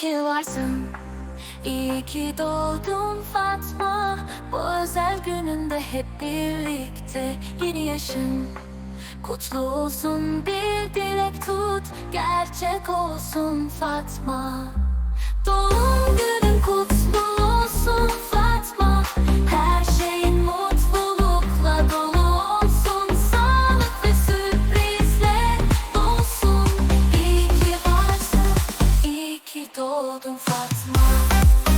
ki varsın. İyi ki doğdun Fatma. Bu özel gününde hep birlikte Yeni yaşın. Kutlu olsun bir dilek tut. Gerçek olsun Fatma. Doğum iyi ki doğdun Fatma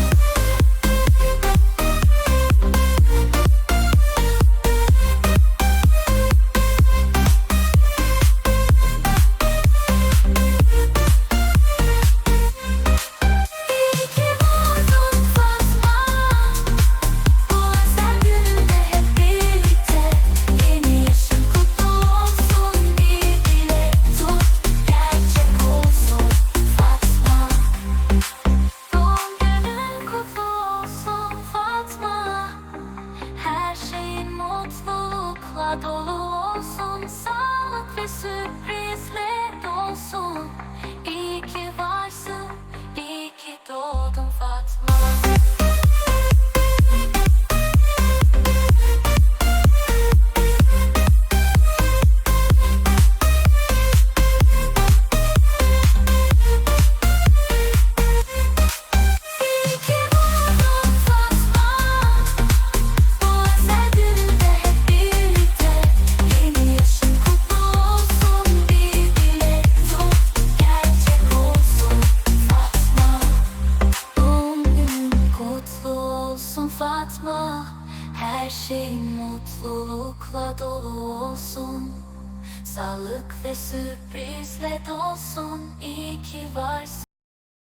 dolu olsun Sağlık ve sürprizle olsun Fatma Her şeyin mutlulukla dolu olsun. Sağlık ve sürprizle dolsun. İyi ki varsın